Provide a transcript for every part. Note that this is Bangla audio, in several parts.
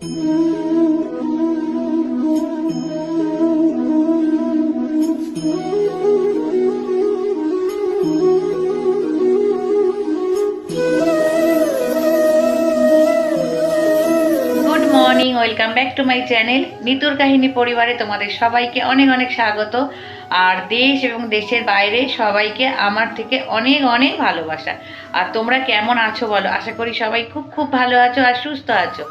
Morning welcome back to my channel নিতুর কাহিনী পরিবারে তোমাদের সবাইকে অনেক অনেক স্বাগত। আর দেশ এবং দেশের বাইরে সবাইকে আমার থেকে অনেক অনেক ভালোবাসা। আর তোমরা কেমন আছো বলো? আশা করি সবাই খুব খুব ভালো আছো আর সুস্থ আছো।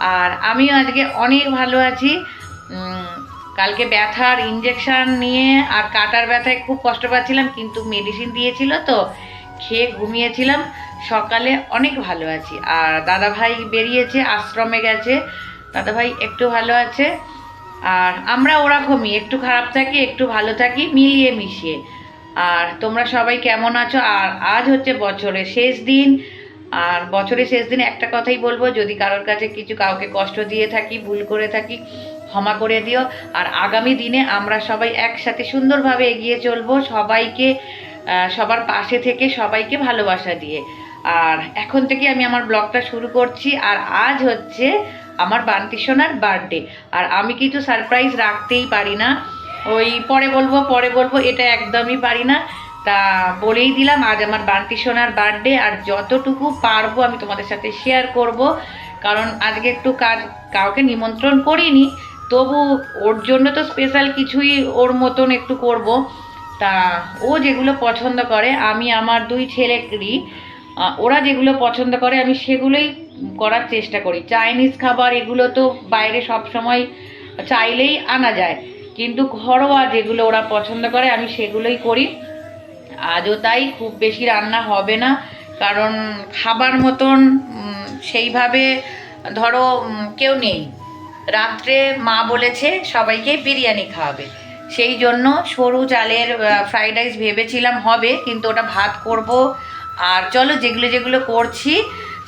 আর আমিও আজকে অনেক ভালো আছি। কালকে ব্যথার ইঞ্জেকশন নিয়ে আর কাটার ব্যথায় খুব কষ্ট পাচ্ছিলাম, কিন্তু মেডিসিন দিয়েছিল তো, খেয়ে ঘুমিয়েছিলাম। সকালে অনেক ভালো আছি। আর দাদা ভাই বেরিয়েছে, আশ্রমে গেছে। দাদা ভাই একটু ভালো আছে। আর আমরা ওরকমই, একটু খারাপ থাকি, একটু ভালো থাকি, মিলিয়ে মিশিয়ে। আর তোমরা সবাই কেমন আছো? আর আজ হচ্ছে বছরের শেষ দিন। আর বছরের শেষ দিনে একটা কথাই বলব, যদি কারোর কাছে কিছু কাউকে কষ্ট দিয়ে থাকি, ভুল করে থাকি, ক্ষমা করে দিও। আর আগামী দিনে আমরা সবাই একসাথে সুন্দরভাবে এগিয়ে চলবো সবাইকে সবার পাশে থেকে সবাইকে ভালোবাসা দিয়ে। আর এখন থেকে আমি আমার ব্লগটা শুরু করছি, আর আজ হচ্ছে আমার বান্তি সোনার বার্থডে। আর আমি কিন্তু সারপ্রাইজ রাখতেই পারি না। ওই পরে বলব পরে বলব, এটা একদমই পারি না। তা বলেই দিলাম, আজ আমার বান্তি সোনার বার্থডে আর যতটুকু পারব আমি তোমাদের সাথে শেয়ার করব। কারণ আজকে একটু কাজ, কাউকে নিমন্ত্রণ করিনি, তবু ওর জন্য তো স্পেশাল কিছুই ওর মতন একটু করব। তা ও যেগুলো পছন্দ করে, আমি আমার দুই ছেলেকেরই ওরা যেগুলো পছন্দ করে আমি সেগুলোই করার চেষ্টা করি। চাইনিজ খাবার এগুলো তো বাইরে সব সময় চাইলেই আনা যায়, কিন্তু ঘরোয়া যেগুলো ওরা পছন্দ করে আমি সেগুলোই করি। আজও তাই, খুব বেশি রান্না হবে না। কারণ খাবার মতন সেইভাবে, ধরো কেউ নেই। রাত্রে মা বলেছে সবাইকে বিরিয়ানি খাওয়াবে। সেই জন্য সরু চালের ফ্রাইড রাইস ভেবেছিলাম হবে, কিন্তু ওটা ভাত করব। আর চলো যেগুলো যেগুলো করছি,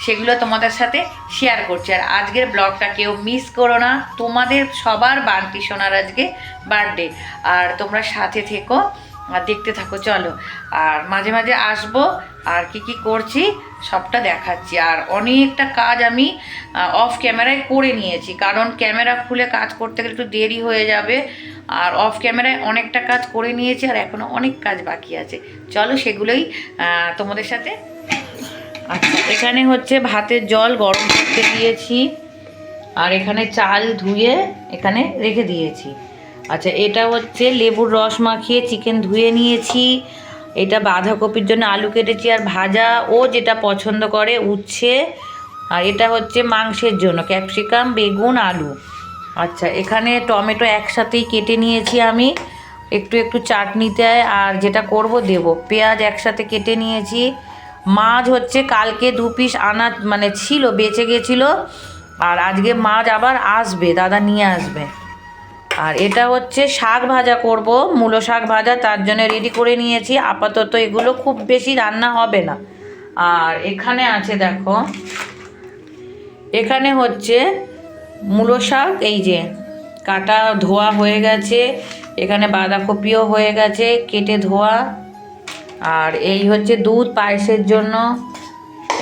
সেগুলো তোমাদের সাথে শেয়ার করছি। আর আজকের ব্লগটা কেউ মিস করো না। তোমাদের সবার বাড়তি শোনার আজকে বার্থডে আর তোমরা সাথে থেকো। আর দেখতে থাকো, চলো। আর মাঝে মাঝে আসব, আর কি কি করছি, সবটা দেখাচ্ছি। আর অনেকটা কাজ আমি অফ ক্যামেরায় করে নিয়েছি। কারণ ক্যামেরা খুলে কাজ করতে গেলে একটু দেরি হয়ে যাবে। আর অফ ক্যামেরায় অনেকটা কাজ করে নিয়েছি, আর এখনও অনেক কাজ বাকি আছে। চলো সেগুলোই তোমাদের সাথে। আচ্ছা এখানে হচ্ছে ভাতের জল গরম করতে দিয়েছি। আর এখানে চাল ধুয়ে এখানে রেখে দিয়েছি। আচ্ছা এটা হচ্ছে লেবুর রস মাখিয়ে চিকেন ধুয়ে নিয়েছি। এটা বাঁধাকপির জন্য আলু কেটেছি আর ভাজা ও যেটা পছন্দ করে উচ্ছে। আর এটা হচ্ছে মাংসের জন্য, ক্যাপসিকাম, বেগুন, আলু। আচ্ছা এখানে টমেটো একসাথেই কেটে নিয়েছি আমি। একটু একটু চাটনিতে আর যেটা করব দেব। পেঁয়াজ একসাথে কেটে নিয়েছি। মাছ হচ্ছে কালকে দু পিস আনা মানে ছিল, বেঁচে গেছিল। আর আজকে মাছ আবার আসবে, দাদা নিয়ে আসবে। আর এটা হচ্ছে শাক ভাজা করব, মূলো শাক ভাজা, তার জন্য রেডি করে নিয়েছি। আপাতত এগুলো খুব বেশি রান্না হবে না। আর এখানে আছে দেখো, এখানে হচ্ছে মূলো শাক, এই যে কাটা ধোয়া হয়ে গেছে, এখানে বাঁধাকপিও হয়ে গেছে, কেটে ধোয়া। আর এই হচ্ছে দুধ পায়েসের জন্য।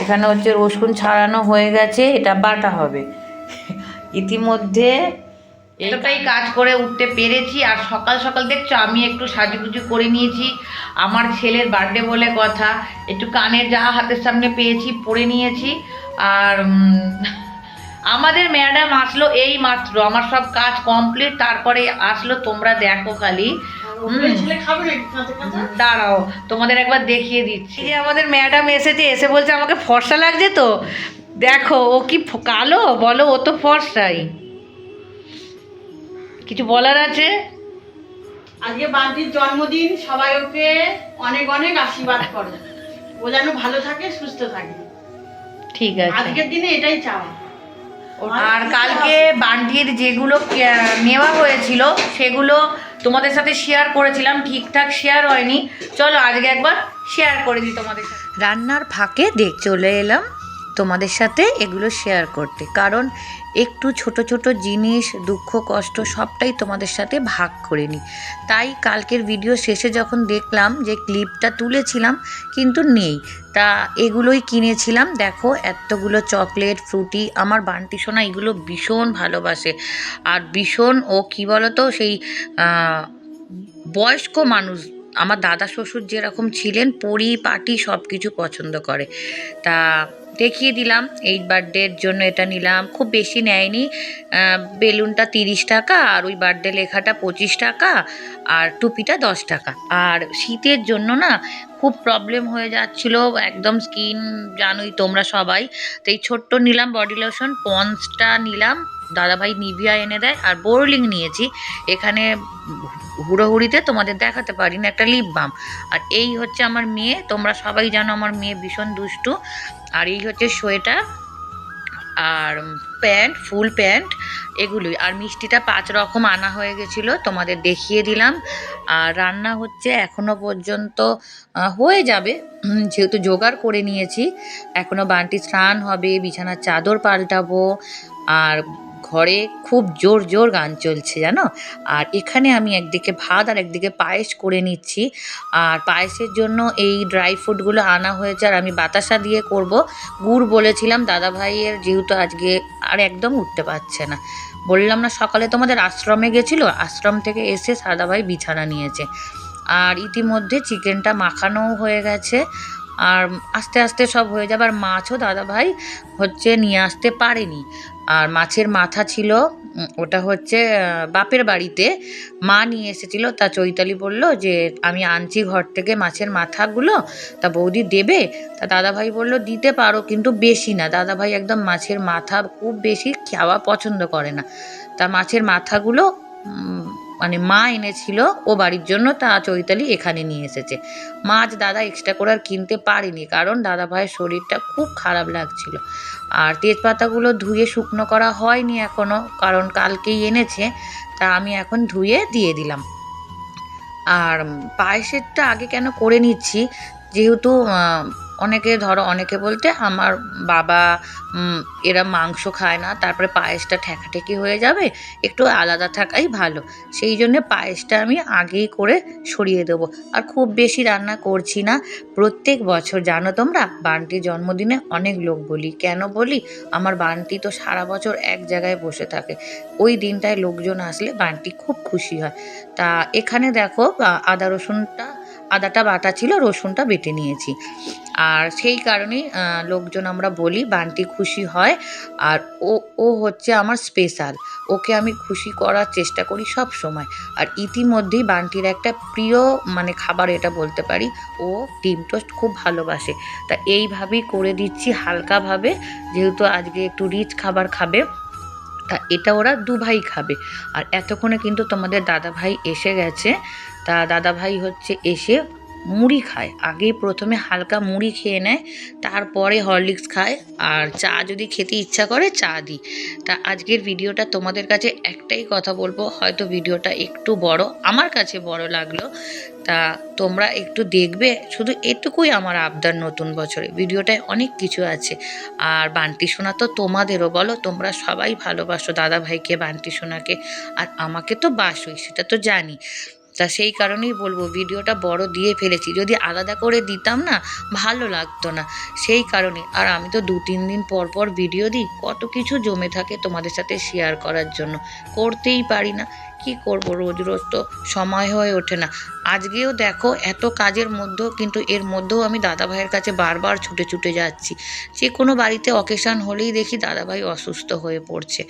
এখানে হচ্ছে রসুন ছাড়ানো হয়ে গেছে, এটা বাটা হবে। ইতিমধ্যে এতটাই কাজ করে উঠতে পেরেছি আর সকাল সকাল দেখছ আমি একটু সাজুগুজু করে নিয়েছি। আমার ছেলের বার্থডে বলে কথা একটু কানের যা হাতের সামনে পেয়েছি পরে নিয়েছি। আর আমাদের ম্যাডাম আসলো এই মাত্র আমার সব কাজ কমপ্লিট তারপরে আসলো তোমরা দেখো খালি। দাঁড়াও তোমাদের একবার দেখিয়ে দিচ্ছি। যে আমাদের ম্যাডাম এসেছে এসে বলছে আমাকে ফর্সা লাগছে তো। দেখো ও কি কালো? বলো ও তো ফর্সাই। কিছু বলার আছে? আজকে বান্টির জন্মদিন সবাই ওকে অনেক অনেক আশীর্বাদ করে। ও যেন ভালো থাকে সুস্থ থাকে। ঠিক আছে। আজকের দিনে এটাই চাওয়া। আর কালকে বান্টির যেগুলো নেওয়া হয়েছিল সেগুলো তোমাদের সাথে শেয়ার করেছিলাম। ঠিকঠাক শেয়ার হয়নি। চলো আজকে একবার শেয়ার করে দিই তোমাদের সাথে। রান্নার ফাঁকে দেখ চলে এলাম। তোমাদের সাথে এগুলো শেয়ার করতে। কারণ একটু ছোট ছোট জিনিস, দুঃখ, কষ্ট সবটাই তোমাদের সাথে ভাগ করে নিই। তাই কালকের ভিডিও শেষে যখন দেখলাম যে ক্লিপটা তুলেছিলাম, কিন্তু নেই। তা এগুলোই কিনেছিলাম। দেখো, এতগুলো চকলেট ফ্রুটি আমার বান্টি সোনা এগুলো ভীষণ ভালোবাসে। আর ভীষণ ও কী বলতো, সেই বয়স্ক মানুষ, আমার দাদা শ্বশুর যেরকম ছিলেন পরিপাটি সব কিছু পছন্দ করে। তা দেখিয়ে দিলাম। এই বার্থডের জন্য এটা নিলাম। খুব বেশি নেয়নি। বেলুনটা তিরিশ টাকা আর ওই বার্থডে লেখাটা পঁচিশ টাকা আর টুপিটা দশ টাকা। আর শীতের জন্য না খুব প্রবলেম হয়ে যাচ্ছিল। একদম স্কিন জানোই তোমরা সবাই। তো এই ছোট্ট নিলাম বডি লোশন পন্সটা নিলাম। দাদাভাই নিভিয়া এনে দেয় আর বোরলিং নিয়েছি। এখানে হুড়োহুড়িতে তোমাদের দেখাতে পারি না একটা লিপ বাম আর এই হচ্ছে আমার মেয়ে। তোমরা সবাই জানো আমার মেয়ে ভীষণ দুষ্টু। আর এই হচ্ছে সোয়েটার আর প্যান্ট, ফুল প্যান্ট এগুলোই। আর মিষ্টিটা পাঁচ রকম আনা হয়ে গেছিল, তোমাদের দেখিয়ে দিলাম। আর রান্না হচ্ছে এখনও পর্যন্ত হয়ে যাবে। যেহেতু জোগাড় করে নিয়েছি এখনও বান্টি স্নান হবে, বিছানার চাদর পাল্টাবো, আর ঘরে খুব জোর জোর গান চলছে, জানো? আর এখানে আমি একদিকে ভাত আর একদিকে পায়েস করে নিচ্ছি। আর পায়েসের জন্য এই ড্রাই ফ্রুটগুলো আনা হয়েছে আর আমি বাতাসা দিয়ে করব। গুড় বলেছিলাম দাদা ভাইয়ের যেহেতু আজকে আর একদম উঠতে পারছে না। বললাম না, সকালে তোমাদের আশ্রমে গেছিল? আশ্রম থেকে এসে সাদাভাই বিছানা নিয়েছে। আর ইতিমধ্যে চিকেনটা মাখানোও হয়ে গেছে। আর আস্তে আস্তে সব হয়ে যাবে। আর মাছও দাদাভাই হচ্ছে নিয়ে আসতে পারেনি। আর মাছের মাথা ছিল ওটা হচ্ছে বাপের বাড়িতে। মা নিয়ে এসেছিল, তা চৈতালি বলল যে, আমি আনছি ঘর থেকে মাছের মাথাগুলো, তা বৌদি দেবে? তা দাদাভাই বলল, দিতে পারো, কিন্তু বেশি না। দাদাভাই একদম মাছের মাথা খুব বেশি খাওয়া পছন্দ করে না। তা মাছের মাথাগুলো মানে মা এনেছিল, ও বাড়ির জন্য তা চৈতালি এখানে নিয়ে এসেছে। মাছ দাদা এক্সট্রা করে আর কিনতে পারিনি, কারণ দাদা ভাইয়ের শরীরটা খুব খারাপ লাগছিল। আর তেজপাতাগুলো ধুয়ে শুকনো করা হয়নি এখনও কারণ কালকেই এনেছে, তা আমি এখন ধুয়ে দিয়ে দিলাম। আর পায়েসেরটা আগে কেন করে নিচ্ছি, যেহেতু অনেকে ধরো, অনেকে বলতে আমার বাবা এরা মাংস খায় না, তারপরে পায়েসটা ঠেকাঠেকি হয়ে যাবে, একটু আলাদা থাকাই ভালো। সেই জন্যে পায়েসটা আমি আগেই করে সরিয়ে দেবো। আর খুব বেশি রান্না করছি না। প্রত্যেক বছর, জানো তোমরা? বান্টির জন্মদিনে অনেক লোক বলি। কেন বলি? আমার বান্টি তো সারা বছর এক জায়গায় বসে থাকে। ওই দিনটায় লোকজন আসলে বান্টি খুব খুশি হয়। তা এখানে দেখো, আদা রসুনটা আদাটা বাটা ছিল, রসুনটা বেটে নিয়েছি। আর সেই কারণেই লোকজন আমরা বলি, বান্টি খুশি হয়। আর ও ও হচ্ছে আমার স্পেশাল ওকে আমি খুশি করার চেষ্টা করি সব সময়। আর ইতিমধ্যেই বান্টির একটা প্রিয় মানে খাবার এটা বলতে পারি, ও ডিম টোস্ট খুব ভালোবাসে। তা এইভাবেই করে দিচ্ছি হালকাভাবে, যেহেতু আজকে একটু রিচ খাবার খাবে। তা এটা ওরা দু ভাই খাবে। আর এতক্ষণে কিন্তু তোমাদের দাদা ভাই এসে গেছে। তা দাদা ভাই হচ্ছে এসে মুড়ি খায়। আগেই প্রথমে হালকা মুড়ি খেয়ে নেয়, তারপরে হরলিক্স খায়। আর চা যদি খেতে ইচ্ছা করে, চা দিই। তা আজকের ভিডিওটা তোমাদের কাছে একটাই কথা বলব। হয়তো ভিডিওটা একটু বড়, আমার কাছে বড় লাগল। তা তোমরা একটু দেখবে। শুধু এটুকুই আমার আবদার নতুন বছরে। ভিডিওটায় অনেক কিছু আছে। আর বান্টি সোনা তো তোমাদেরও বলো, তোমরা সবাই ভালোবাসো। দাদা ভাইকে বান্টি সোনাকে, আর আমাকে তো বাসোই, সেটা তো জানি। তা সেই কারণেই বলব ভিডিওটা বড় দিয়ে ফেলেছি। যদি আলাদা করে দিতাম না, ভালো লাগতো না। সেই কারণে, আর আমি তো দু তিন দিন পর পর ভিডিও দিই, কত কিছু জমে থাকে তোমাদের সাথে শেয়ার করার জন্য। করতেই পারি না, কি করব রোজ রোজ তো সময় হয়ে ওঠে না। আজকেও দেখো, এত কাজের মধ্যেও কিন্তু এর মধ্যেও আমি দাদা ভাইয়ের কাছে বারবার ছুটে ছুটে যাচ্ছি। যে কোনো বাড়িতে অকেশান হলেই দেখি দাদাভাই অসুস্থ হয়ে পড়ছে।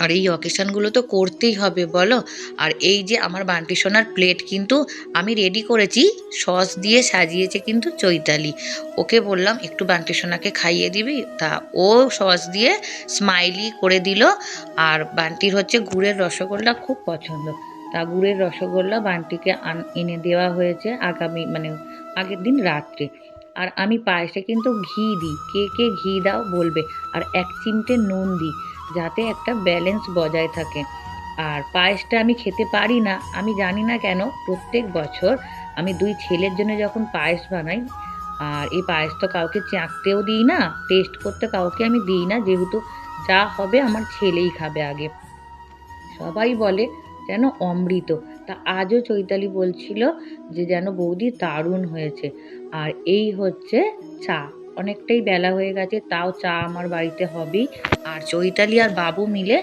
আর এই অকেশানগুলো তো করতেই হবে, বলো। আর এই যে আমার বান্টি সোনার প্লেট কিন্তু আমি রেডি করেছি সস দিয়ে সাজিয়েছে কিন্তু চৈতালি। ওকে বললাম, একটু বান্টি সোনাকে খাইয়ে দিবি? তা ও সস দিয়ে স্মাইলি করে দিল। আর বান্টির হচ্ছে গুড়ের রসগোল্লা খুব পছন্দ। তা গুড়ের রসগোল্লা বান্টিকে এনে দেওয়া হয়েছে আগামী মানে আগের দিন রাত্রে। আর আমি পায়েসে কিন্তু ঘি দিই। কে কে ঘি দাও বলবে। আর এক চিমটে নুন দিই। যাতে একটা ব্যালেন্স বজায় থাকে। আর পায়েসটা আমি খেতে পারি না, আমি জানি না কেন, প্রত্যেক বছর আমি দুই ছেলের জন্য যখন পায়েস বানাই, আর এই পায়েস তো কাউকে চাঁকতেও দিই না টেস্ট করতে কাউকে আমি দিই না, যেহেতু যা হবে আমার ছেলেই খাবে আগে। সবাই বলে যেন অমৃত। তা আজও চৈতালি বলছিল যে যেন বৌদি দারুণ হয়েছে। আর এই হচ্ছে চা। অনেকটাই বেলা হয়ে গেছে, তাও চা আমার বাড়িতে হবেই। আর চৈতালি আর বাবু মিলে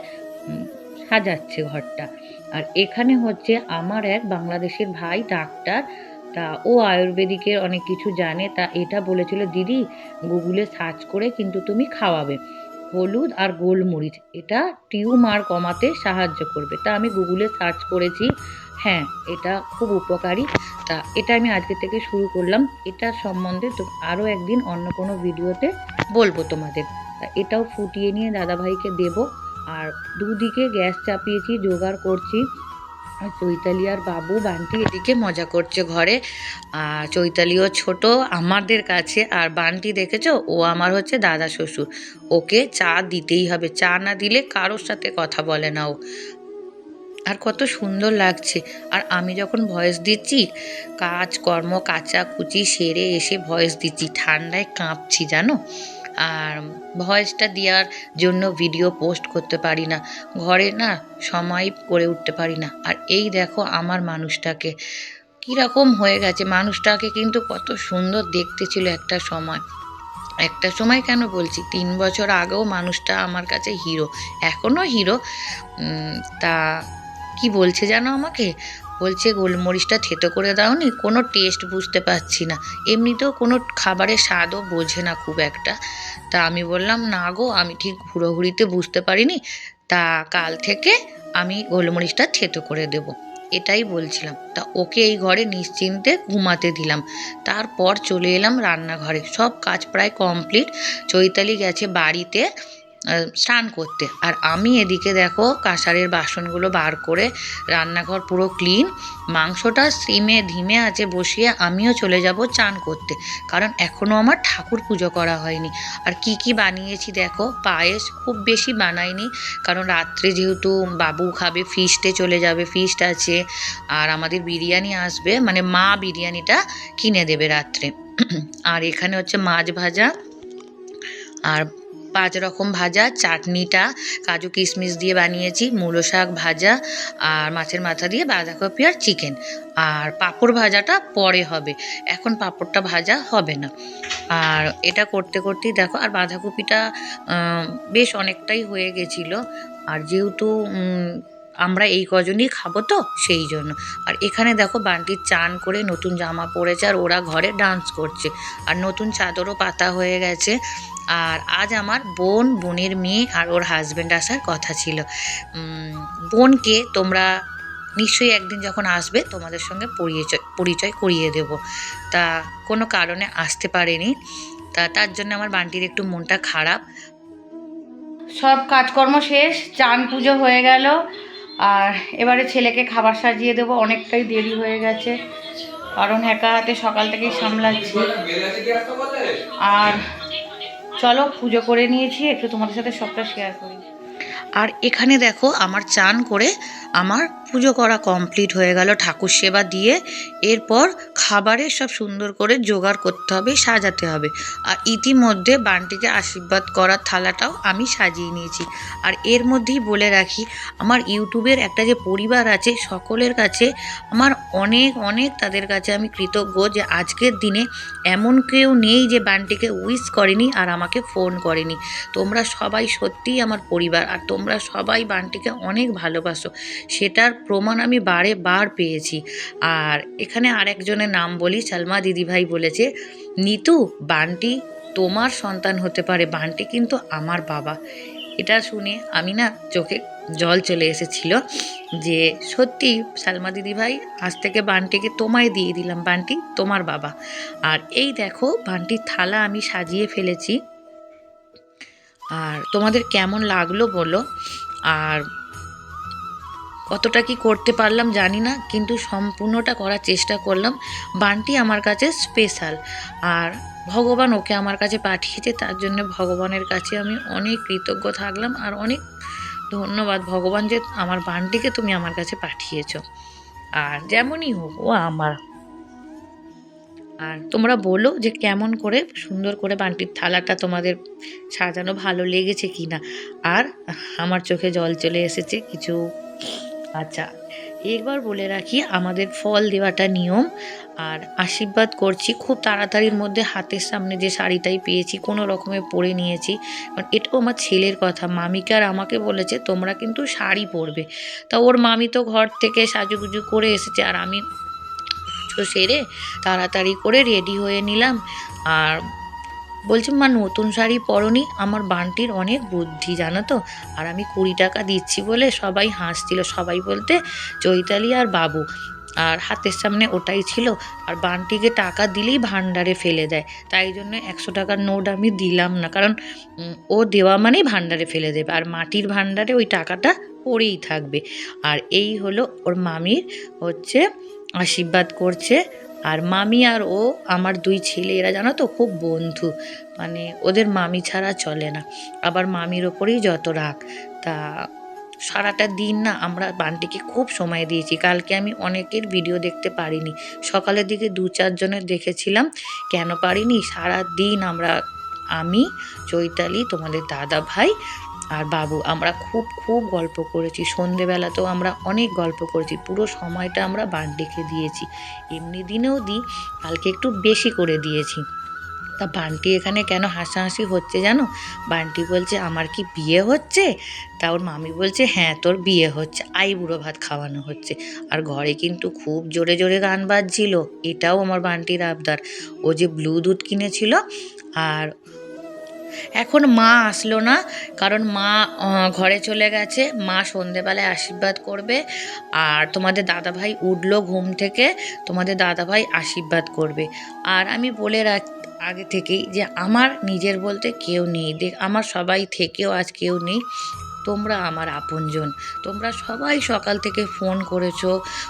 সাজাচ্ছে ঘরটা। আর এখানে হচ্ছে আমার এক বাংলাদেশের ভাই ডাক্তার, তা ও আয়ুর্বেদিকের অনেক কিছু জানে, তা এটা বলেছিল, দিদি, গুগলে সার্চ করে কিন্তু তুমি খাওয়াবে। হলুদ আর গোলমরিচ, এটা টিউমার কমাতে সাহায্য করবে। তা আমি গুগলে সার্চ করেছি হ্যাঁ এটা খুব উপকারী। তা এটা আমি আজকে থেকে শুরু করলাম। এটা সম্বন্ধে তো আরও একদিন অন্য কোনো ভিডিওতে বলব তোমাদের। তা এটাও ফুটিয়ে নিয়ে দাদাভাইকে দেবো। আর দুদিকে গ্যাস চাপিয়েছি, জোগাড় করছি। আর চৈতালি আর বাবু, বান্টি এদিকে মজা করছে ঘরে। আর চৈতালিও ছোট, আমাদের কাছে। আর বান্টি দেখেছ? ও আমার হচ্ছে দাদা শ্বশুর। ওকে চা দিতেই হবে। চা না দিলে কারোর সাথে কথা বলে না ও। আর কত সুন্দর লাগছে। আর আমি যখন ভয়েস দিচ্ছি, কাজ, কর্ম, কাচা কুচি সেরে এসে ভয়েস দিচ্ছি। ঠান্ডায় কাঁপছি, জানো? আর ভয়েসটা দেওয়ার জন্য ভিডিও পোস্ট করতে পারি না। ঘরে না সময় করে উঠতে পারি না। আর এই দেখো আমার মানুষটাকে। কীরকম হয়ে গেছে। মানুষটাকে কিন্তু কত সুন্দর দেখতে ছিল একটা সময়। একটা সময় কেন বলছি? তিন বছর আগেও মানুষটা আমার কাছে হিরো এখনও হিরো তা কি বলছে জানো আমাকে? বলছে, গোলমরিচটা থেতো করে দাওনি, কোনো টেস্ট বুঝতে পারছি না। এমনিতেও কোনো খাবারের স্বাদও বোঝে না খুব একটা। তা আমি বললাম, না গো, আমি ঠিক হুড়োহুড়িতে বুঝতে পারিনি। তা কাল থেকে আমি গোলমরিচটা থেতো করে দেব। এটাই বলছিলাম। তা ওকে এই ঘরে নিশ্চিন্তে ঘুমাতে দিলাম। তারপর চলে এলাম রান্নাঘরে। সব কাজ প্রায় কমপ্লিট চৈতালি গেছে বাড়িতে। স্নান করতে। আর আমি এদিকে দেখো কাঁসারের বাসনগুলো বার করে রান্নাঘর পুরো ক্লিন মাংসটা সিমে ধিমে আছে বসিয়ে আমিও চলে যাব চান করতে। কারণ এখনও আমার ঠাকুর পুজো করা হয়নি। আর কি কি বানিয়েছি দেখো, পায়েস খুব বেশি বানাইনি, কারণ রাত্রে যেহেতু বাবু খাবে ফিস্টে চলে যাবে ফিস্ট আছে, আর আমাদের বিরিয়ানি আসবে মানে মা বিরিয়ানিটা কিনে দেবে রাত্রে। আর এখানে হচ্ছে মাছ ভাজা, আর পাঁচ রকম ভাজা, চাটনিটা, কাজু কিশমিশ দিয়ে বানিয়েছি, মূলো শাক ভাজা আর মাছের মাথা দিয়ে বাঁধাকপি আর চিকেন। আর পাঁপড় ভাজাটা পরে হবে। এখন পাঁপড়টা ভাজা হবে না। আর এটা করতে করতেই দেখো, আর বাঁধাকপিটা বেশ অনেকটাই হয়ে গেছিল। আর যেহেতু আমরা এই কজনই খাব তো, সেই জন্য। আর এখানে দেখো বান্টির চান করে নতুন জামা পরেছে আর ওরা ঘরে ডান্স করছে। আর নতুন চাদরও পাতা হয়ে গেছে। আর আজ আমার বোন, বোনের মেয়ে আর ওর হাজব্যান্ড আসার কথা ছিল। বোনকে তোমরা নিশ্চয়ই একদিন যখন আসবে তোমাদের সঙ্গে পরিচয় পরিচয় করিয়ে দেব। তা কোনো কারণে আসতে পারেনি। তা তার জন্য আমার বান্টির একটু মনটা খারাপ। সব কাজকর্ম শেষ, চান পুজো হয়ে গেল। আর এবারে ছেলেকে খাবার সাজিয়ে দেবো, অনেকটাই দেরি হয়ে গেছে। কারণ একা হাতে সকাল থেকেই সামলাচ্ছি। আর চলো, পুজো করে নিয়েছি, একটু তোমাদের সাথে সবটা শেয়ার করি। আর এখানে দেখো, আমার চান করে আমার পুজো করা কমপ্লিট হয়ে গেল, ঠাকুর সেবা দিয়ে এরপর খাবারের সব সুন্দর করে জোগাড় করতে হবে, সাজাতে হবে। আর ইতিমধ্যে বানটিকে আশীর্বাদ করার থালাটাও আমি সাজিয়ে নিয়েছি। আর এর মধ্যেই বলে রাখি, আমার ইউটিউবের একটা যে পরিবার আছে, সকলের কাছে আমার অনেক অনেক তাদের কাছে আমি কৃতজ্ঞ যে আজকের দিনে এমন কেউ নেই যে বানটিকে উইশ করেনি আর আমাকে ফোন করেনি। তোমরা সবাই সত্যিই আমার পরিবার, আর তোমরা সবাই বানটিকে অনেক ভালোবাসো। সেটার প্রমাণ আমি বারে বার পেয়েছি। আর এখানে আরেকজনের নাম বলি, সালমা দিদিভাই বলেছে, নিতু, বান্টি, তোমার সন্তান হতে পারে, বান্টি কিন্তু আমার বাবা। এটা শুনে আমি না চোখে জল চলে এসেছিল যে সত্যি সালমা দিদিভাই, আজ থেকে বান্টিকে তোমায় দিয়ে দিলাম, বান্টি তোমার বাবা। আর এই দেখো, বান্টির থালা আমি সাজিয়ে ফেলেছি। আর তোমাদের কেমন লাগল বলো? আর কতটা কি করতে পারলাম জানি না, কিন্তু সম্পূর্ণটা করার চেষ্টা করলাম। বানটি আমার কাছে স্পেশাল আর ভগবান ওকে আমার কাছে পাঠিয়েছে, তার জন্য ভগবানের কাছে আমি অনেক কৃতজ্ঞ থাকলাম আর অনেক ধন্যবাদ ভগবান যে আমার বানটিকে তুমি আমার কাছে পাঠিয়েছ। আর যেমনই হোক, ও আমার। আর তোমরা বলো যে কেমন করে সুন্দর করে বান্টির থালাটা তোমাদের সাজানো ভালো লেগেছে কি না আর আমার চোখে জল চলে এসেছে, কিছু আচ্ছা একবার বলে রাখি আমাদের ফল দেওয়াটা নিয়ম আর আশীর্বাদ করছি। খুব তাড়াতাড়ির মধ্যে হাতের সামনে যে শাড়িটাই পেয়েছি, কোনো রকমে পরে নিয়েছি। কারণ এটাও আমার ছেলের কথা। মামিকে আর আমাকে বলেছে, তোমরা কিন্তু শাড়ি পরবে। তা ওর মামি তো ঘর থেকে সাজুগুজু করে এসেছে আর আমি সেরে তাড়াতাড়ি করে রেডি হয়ে নিলাম। আর বলছি, মা, নতুন শাড়ি পরনি, আমার বান্টির অনেক বুদ্ধি, জানো তো? আর আমি কুড়ি টাকা দিচ্ছি বলে সবাই হাসছিল। সবাই বলতে, চৈতালি আর বাবু। আর হাতের সামনে ওটাই ছিল। আর বান্টিকে টাকা দিলেই ভান্ডারে ফেলে দেয়। তাই জন্য একশো টাকার নোট আমি দিলাম না। কারণ ও দেওয়া মানেই ভান্ডারে ফেলে দেবে। আর মাটির ভান্ডারে ওই টাকাটা পড়েই থাকবে। আর এই হলো ওর মামির হচ্ছে, আশীর্বাদ করছে আর মামি আর ও, আমার দুই ছেলে, এরা জানো তো খুব বন্ধু। মানে ওদের মামি ছাড়া চলে না। আবার মামির ওপরেই যত রাগ। তা সারাটা দিন না আমরা বান্টিকে খুব সময় দিয়েছি। কালকে আমি অনেকের ভিডিও দেখতে পারিনি। সকালের দিকে দু চারজনের দেখেছিলাম। কেন পারিনি? সারা দিন আমরা, আমি, চৈতালি, তোমাদের দাদা ভাই আর বাবু, আমরা খুব খুব গল্প করেছি। সন্ধেবেলাতেও আমরা অনেক গল্প করেছি। পুরো সময়টা আমরা বান্টিকে দিয়েছি। এমনি দিনেও দিই কালকে একটু বেশি করে দিয়েছি। তা বান্টি এখানে কেন হাসাহাসি হচ্ছে জানো? বান্টি বলছে, আমার কি বিয়ে হচ্ছে? তা ওর মামি বলছে হ্যাঁ তোর বিয়ে হচ্ছে। আই বুড়ো ভাত খাওয়ানো হচ্ছে। আর ঘরে কিন্তু খুব জোরে জোরে গান বাজছিল। এটাও আমার বান্টির আবদার। ও যে ব্লু দুধ কিনেছিল, আর এখন মা আসলো না, কারণ মা ঘরে চলে গেছে। মা সন্ধেবেলায় আশীর্বাদ করবে আর তোমাদের দাদাভাই উঠল ঘুম থেকে, তোমাদের দাদাভাই আশীর্বাদ করবে। আর আমি বলে রাখ, আগে থেকেই যে আমার নিজের বলতে কেউ নেই। দেখ, আমার সবাই থেকেও আজ কেউ নেই। তোমরা আমার আপনজন। তোমরা সবাই সকাল থেকে ফোন করেছ,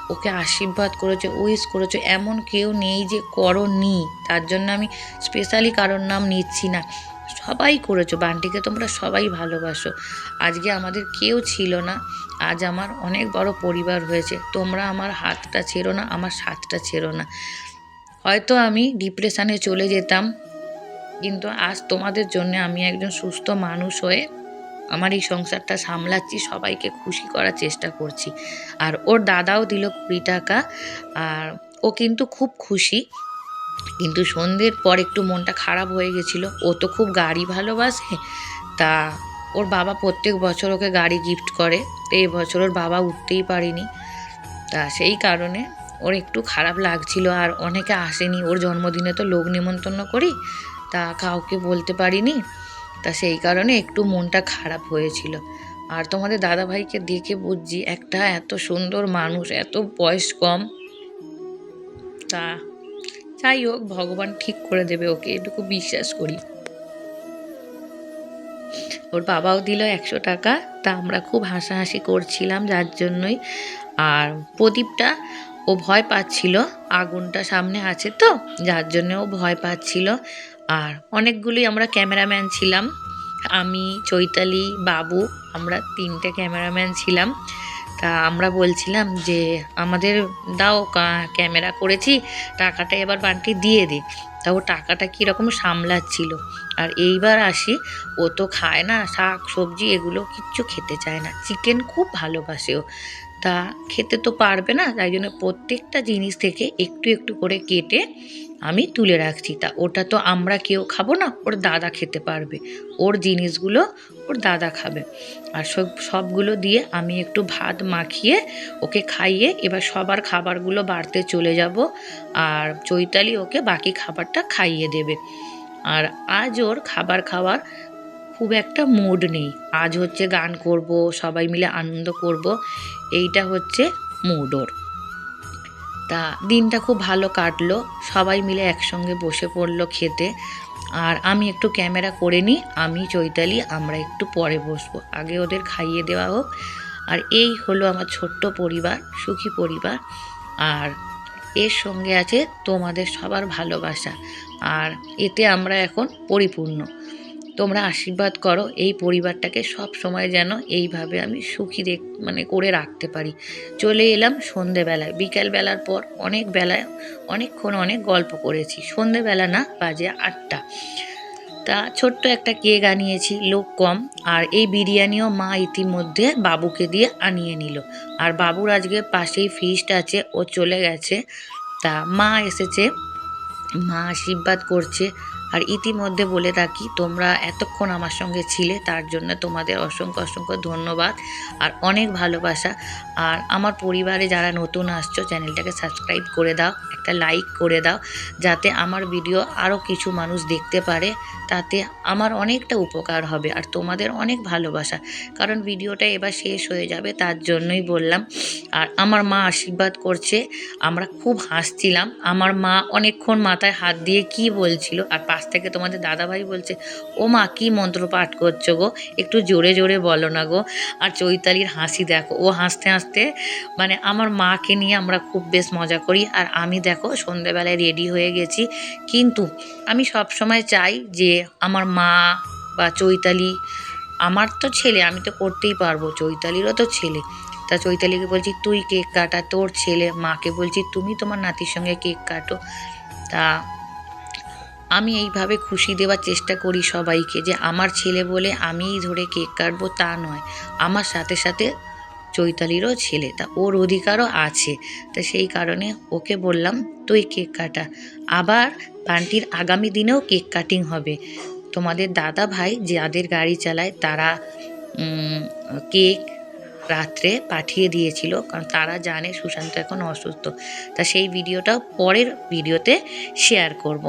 ওকে আশীর্বাদ করেছ উইস করেছ। এমন কেউ নেই যে করো নি তার জন্য আমি স্পেশালি কারোর নাম নিচ্ছি না। সবাই করেছ, বান্টিকে তোমরা সবাই ভালোবাসো। আজকে আমাদের কেউ ছিল না, আজ আমার অনেক বড় পরিবার হয়েছে, তোমরা আমার হাতটা ছেড়ো না, আমার সাথটা ছেড়ো না। হয়তো আমি ডিপ্রেশানে চলে যেতাম, কিন্তু আজ তোমাদের জন্য আমি একজন সুস্থ মানুষ হয়ে আমার এই সংসারটা সামলাচ্ছি, সবাইকে খুশি করার চেষ্টা করছি। আর ওর দাদাও দিল কুড়ি টাকা, আর ও কিন্তু খুব খুশি। কিন্তু সন্ধ্যের পর একটু মনটা খারাপ হয়ে গেছিল। ও তো খুব গাড়ি ভালোবাসে। তা ওর বাবা প্রত্যেক বছর ওকে গাড়ি গিফট করে। তো এই বছর ওর বাবা উঠতেই পারেনি। তা সেই কারণে ওর একটু খারাপ লাগছিল আর অনেকে আসেনি। ওর জন্মদিনে তো লোক নিমন্ত্রণ করি, তা কাউকে বলতে পারিনি। তা সেই কারণে একটু মনটা খারাপ হয়েছিল। আর তোমাদের দাদাভাইকে দেখে বুঝছি একটা এত সুন্দর মানুষ, এত বয়স কম। তা যাই হোক, ভগবান ঠিক করে দেবে ওকে, এটুকু বিশ্বাস করি। ওর বাবাও দিল একশো টাকা, তা আমরা খুব হাসাহাসি করছিলাম যার জন্যই। আর প্রদীপটা ও ভয় পাচ্ছিল, আগুনটা সামনে আছে তো, যার জন্য ও ভয় পাচ্ছিল। আর অনেকগুলোই আমরা ক্যামেরাম্যান ছিলাম। আমি, চৈতালি, বাবু, আমরা তিনটে ক্যামেরাম্যান ছিলাম। তা আমরা বলছিলাম যে, আমাদের দাও ক্যামেরা করেছি, টাকাটা এবার বান্টি দিয়ে দে। তা ও টাকাটা কীরকম সামলাচ্ছিল। আর এইবার আসি, ও তো খায় না, শাক, সবজি এগুলো কিচ্ছু খেতে চায় না। চিকেন খুব ভালোবাসে ও। তা খেতে তো পারবে না, তাই জন্য প্রত্যেকটা জিনিস থেকে একটু একটু করে কেটে আমি তুলে রাখছি। তা ওটা তো আমরা কেউ খাব না, ওর দাদা খেতে পারবে। ওর জিনিসগুলো ওর দাদা খাবে। আর সব, সবগুলো দিয়ে আমি একটু ভাত মাখিয়ে ওকে খাইয়ে এবার সবার খাবারগুলো বাড়তে চলে যাব। আর চৈতালি ওকে বাকি খাবারটা খাইয়ে দেবে। আর আজ ওর খাবার খাওয়ার খুব একটা মুড নেই। আজ হচ্ছে গান করব, সবাই মিলে আনন্দ করব। এইটা হচ্ছে মুড ওর। তা দিনটা খুব ভালো কাটলো। সবাই মিলে একসঙ্গে বসে পড়ল খেতে। আর আমি একটু ক্যামেরা করে নিই, আমি, চৈতালি, আমরা একটু পরে বসবো। আগে ওদের খাইয়ে দেওয়া হোক। আর এই হলো আমার ছোট্ট পরিবার, সুখী পরিবার। আর এর সঙ্গে আছে তোমাদের সবার ভালোবাসা। আর এতে আমরা এখন পরিপূর্ণ। তোমরা আশীর্বাদ করো, এই পরিবারটাকে সব সময় যেন এইভাবে আমি সুখী দেখ মানে করে রাখতে পারি। চলে এলাম সন্ধেবেলায়। বিকেলবেলার পর অনেক বেলায় অনেকক্ষণ অনেক গল্প করেছি। সন্ধেবেলা না বাজে আটটা। তা ছোট্ট একটা কেক আনিয়েছি, লোক কম, আর এই বিরিয়ানিও মা ইতিমধ্যে বাবুকে দিয়ে আনিয়ে নিল। আর বাবুর আজকে পাশেই ফিস্ট আছে, ও চলে গেছে। তা মা এসেছে, মা আশীর্বাদ করছে। আর ইতিমধ্যে বলে থাকি তোমরা এতক্ষণ আমার সঙ্গে ছিলে, তার জন্য তোমাদের অসংখ্য অসংখ্য ধন্যবাদ আর অনেক ভালোবাসা। আর আমার পরিবারে যারা নতুন আসছো, চ্যানেলটাকে সাবস্ক্রাইব করে দাও, একটা লাইক করে দাও, যাতে আমার ভিডিও আরও কিছু মানুষ দেখতে পারে। তাতে আমার অনেকটা উপকার হবে আর তোমাদের অনেক ভালোবাসা। কারণ ভিডিওটা এবার শেষ হয়ে যাবে, তার জন্যই বললাম। আর আমার মা আশীর্বাদ করছে, আমরা খুব হাসছিলাম। আমার মা অনেকক্ষণ মাথায় হাত দিয়ে কি বলছিল আর পাশ থেকে তোমাদের দাদাভাই বলছে, ও মা, কি মন্ত্র পাঠ করছ গো? একটু জোরে জোরে বলো না গো। আর চৈতালির হাসি দেখো, ও হাসতে হাসতে মানে আমার মাকে নিয়ে আমরা খুব বেশ মজা করি। আর আমি দেখো, সন্ধেবেলায় রেডি হয়ে গেছি। কিন্তু আমি সব সময় চাই যে আমার মা বা চৈতালি, আমার তো ছেলে, আমি তো করতেই পারব, চৈতালিরও তো ছেলে। তা চৈতালিকে বলছি, তুই কেক কাটা, তোর ছেলে মাকে বলছি, তুমি তোমার নাতির সঙ্গে কেক কাটো। তা আমি এইভাবে খুশি দেওয়ার চেষ্টা করি সবাইকে যে আমার ছেলে বলে আমিই ধরে কেক কাটবো তা নয়। আমার সাথে সাথে চৈতালিরও ছেলে, তা ওর অধিকারও আছে। তা সেই কারণে ওকে বললাম, তুই কেক কাটা। আবার বান্টির আগামী দিনেও কেক কাটিং হবে। তোমাদের দাদা ভাই যাদের গাড়ি চালায় তারা কেক রাত্রে পাঠিয়ে দিয়েছিল, কারণ তারা জানে সুশান্ত এখন অসুস্থ। তা সেই ভিডিওটাও পরের ভিডিওতে শেয়ার করব।